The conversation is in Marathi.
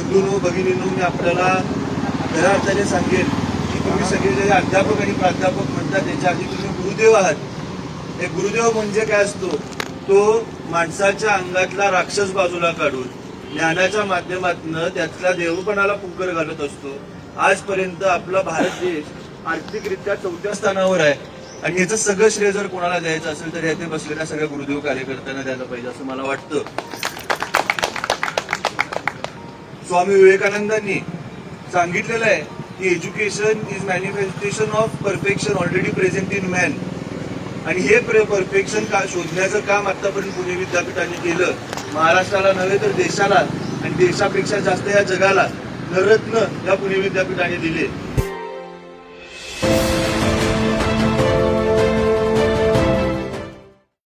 बंधूंनो भगिनींनो मी आपल्याला खऱ्या अर्थाने सांगेन की तुम्ही सगळे जे अध्यापक आणि प्राध्यापक म्हणतात त्याच्या आधी तुम्ही गुरुदेव आहात. हे गुरुदेव म्हणजे काय असतो? तो माणसाच्या अंगातला राक्षस बाजूला काढून ज्ञानाच्या माध्यमातून त्यातल्या देवपणाला पुंकर घालत असतो. आजपर्यंत आपला भारत देश आर्थिकरित्या चौथ्या स्थानावर आहे. आणि याचं सगळं श्रेय जर कोणाला द्यायचं असेल तर याचे बसलेल्या सगळ्या गुरुदेव कार्यकर्त्यांना द्यायला पाहिजे असं मला वाटतं. स्वामी विवेकानंदांनी सांगितलेलं आहे की education is manifestation of perfection already present in man आणि हे परफेक्शन का शोधण्याचं काम आतापर्यंत पुणे विद्यापीठाने केलं. महाराष्ट्राला नव्हे तर देशाला आणि देशापेक्षा जास्त या जगाला नरत्न या पुणे विद्यापीठाने दिले.